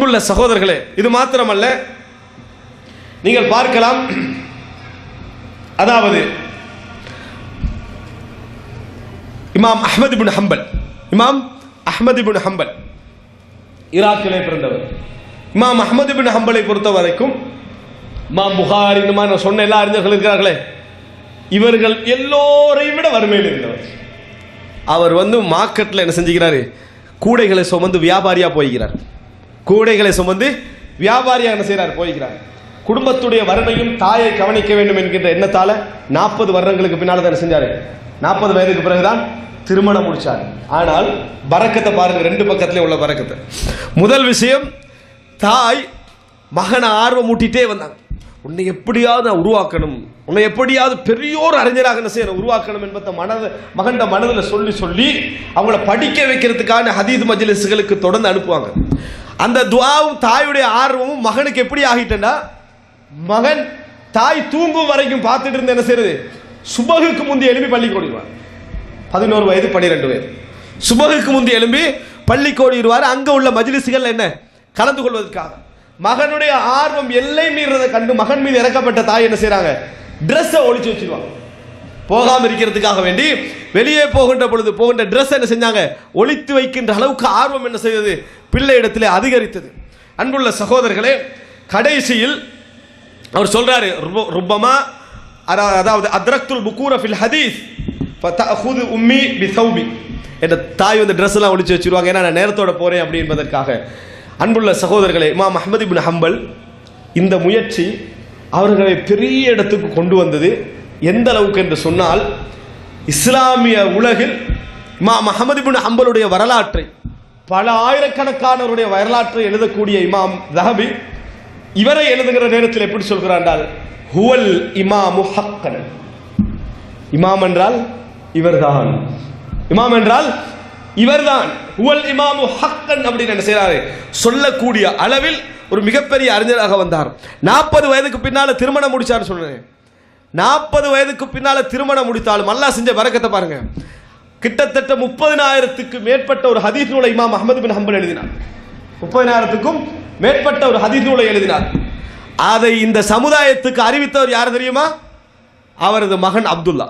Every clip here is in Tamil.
அன்புள்ள சகோதரர்களே இது மாத்திரமல்ல. நீங்கள் பார்க்கலாம். அதாவது இமாம் அஹமது பின் ஹம்பல். இமாம் அஹமது பின் ஹம்பல். ஈராக்கிலே பிறந்தவர். இமாம் அஹமது பின் ஹம்பலை பொறுத்த வரைக்கும் இமாம் புகார் இந்த மாதிரி நான் சொன்ன எல்லா அறிஞர்கள் இருக்கிறார்களே இவர்கள் எல்லோரையும் விட வறுமையில் இருந்தவர். அவர் வந்து மார்க்கெட்டில் என்ன செஞ்சுக்கிறாரு? கூடைகளை சுமந்து வியாபாரியா போய்கிறார் கூடைகளை சுமந்து வியாபாரியாக என்ன செய்கிறார் போய்கிறார் குடும்பத்துடைய வறுமையும் தாயை கவனிக்க வேண்டும் என்கின்ற எண்ணத்தால் நாற்பது வருடங்களுக்கு பின்னால் தான் செஞ்சார். நாற்பது வயதுக்கு பிறகுதான் திருமணம் முடிச்சார். ஆனால் பறக்கத்தை பாருங்கள் ரெண்டு பக்கத்துலேயே உள்ள பறக்கத்தை. முதல் விஷயம் தாய் மகனை ஆர்வம் ஊட்டிகிட்டே வந்தாங்க. உன்னை எப்படியாவது நான் உருவாக்கணும். உன்னை எப்படியாவது பெரியோர் அறிஞராக என்ன செய்யணும் உருவாக்கணும் என்பதை மனது மகண்ட மனதில் சொல்லி சொல்லி அவங்கள படிக்க வைக்கிறதுக்கான ஹதீது மஜ்லிஸுகளுக்கு தொடர்ந்து அனுப்புவாங்க. அந்த துவாவும் தாயுடைய ஆர்வமும் மகனுக்கு எப்படி ஆகிட்டேன்னா மகன் தாய் தூங்கும் வரைக்கும் பார்த்துட்டு இருந்து என்ன செய்யறது சுபகுக்கு முந்தி எழுப்பி பள்ளி ஓடிடுவார். பதினோரு வயது பன்னிரெண்டு வயது. சுபகுக்கு முந்தி எழும்பி பள்ளி ஓடிடுவார். அங்கே உள்ள மஜிலிசுகள் என்ன? கலந்து கொள்வதற்காக. மகனுடைய ஆர்வம் எல்லை மீறதை கண்டு மகன் மீது இறக்கப்பட்ட தாய் என்ன செய்யறாங்க ட்ரெஸ்ஸை ஒழிச்சு வச்சிருவாங்க. போகாமல் இருக்கிறதுக்காக வேண்டி வெளியே போகின்ற பொழுது போகின்ற ட்ரெஸ் என்ன செஞ்சாங்க? ஒழித்து வைக்கின்ற அளவுக்கு ஆர்வம் என்ன செய்தது? பிள்ளை இடத்திலே அதிகரித்தது. அன்புள்ள சகோதரர்களே கடைசியில் அவர் சொல்றாரு ருப- ருப்பமா அதாவது அத்ரக்துல் புக்கூர ஃபில் ஹதீஸ் உம்மி உம்மி பிசௌபி. என்ற தாய் வந்து ட்ரெஸ் எல்லாம் ஒழிச்சு வச்சிருவாங்க. ஏன்னா நான் நேரத்தோட போறேன் அப்படி என்பதற்காக. அன்புள்ள சகோதரர்களே இமாம் அஹ்மது பின் ஹம்பல் இந்த முயற்சி அவர்களை பெரிய இடத்துக்கு கொண்டு வந்தது. எந்த அளவுக்கு என்று சொன்னால் இஸ்லாமிய உலகில் இமாம் அஹமது பின் ஹம்பலுடைய வரலாற்றை பல ஆயிரக்கணக்கானவருடைய வரலாற்றை எழுதக்கூடிய இமாம் ரஹபி இவரை எழுதுகிற நேரத்தில் எப்படி சொல்கிறார் என்றால் ஹுவல் இமாமு ஹக்கன். இமாம் என்றால் இவர்தான். இமாம் என்றால் இவர்தான். ஹுவல் இமாமு ஹக்கன் அப்படின்னு என்ன செய்கிறாரு? சொல்லக்கூடிய அளவில் ஒரு மிகப்பெரிய அறிஞராக வந்தார். நாற்பது வயதுக்கு பின்னால் திருமணம் முடிச்சார் சொன்னேன் நாற்பது வயதுக்கு பின்னால திருமணம் முடித்தாலும் அல்லாஹ் செஞ்ச வரக்கத்தை பாருங்க. கிட்டத்தட்ட முப்பதினாயிரத்துக்கு மேற்பட்ட ஒரு ஹதீஸ் நூலை இமாம் அஹமது பின் ஹம்பல் எழுதினார். முப்பதினாயிரத்துக்கும் மேற்பட்ட ஒரு ஹதீஸ் நூலை எழுதினார். அதை இந்த சமுதாயத்துக்கு அறிவித்தவர் யார் தெரியுமா? அவரது மகன் அப்துல்லா.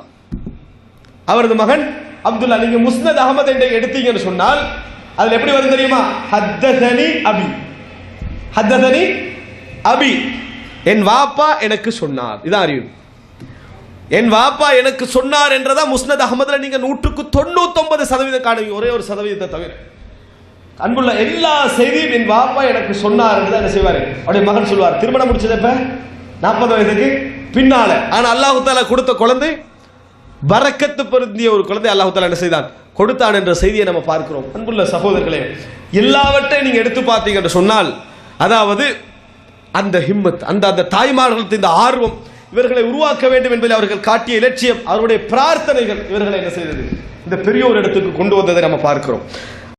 அவரது மகன் அப்துல்லா. நீங்க முஸ்னத் அகமது என்று எடுத்தீங்கன்னு சொன்னால் அதுல எப்படி வரும் தெரியுமா? ஹத்ததனி அபி. ஹத்ததனி அபி. என் வாப்பா எனக்கு சொன்னார். இதான் அறிவு. என் வாப்பா எனக்கு சொன்னார் என்றதா முஸ்னத் அகமதுல நீங்க நூற்றுக்கு தொண்ணூத்தொன்பது சதவீதம் காணுவீங்க. ஒரே ஒரு சதவீதத்தை தவிர. அன்புள்ள எல்லா செய்தியும் என் வாப்பா எனக்கு சொன்னார் என்று தான் என்ன செய்வாரு? அப்படியே மகன் சொல்வார் திருமணம் முடிச்சது எப்ப? நாற்பது வயதுக்கு பின்னால. ஆனா அல்லாஹு தாலா கொடுத்த குழந்தை வரக்கத்து பொருந்திய ஒரு குழந்தை அல்லாஹு தாலா என்ன செய்தான்? கொடுத்தான் என்ற செய்தியை நம்ம பார்க்கிறோம். அன்புள்ள சகோதரர்களே எல்லாவற்றையும் நீங்க எடுத்து பார்த்தீங்க என்று சொன்னால் அதாவது அந்த ஹிம்மத் அந்த அந்த தாய்மார்களுக்கு இந்த ஆர்வம் இவர்களை உருவாக்க வேண்டும் என்பதில் அவர்கள் காட்டிய இலட்சியம் அவருடைய பிரார்த்தனைகள் இவர்களை என்ன செய்தது? இந்த பெரியோர் இடத்துக்கு கொண்டு வந்ததை நம்ம பார்க்கிறோம்.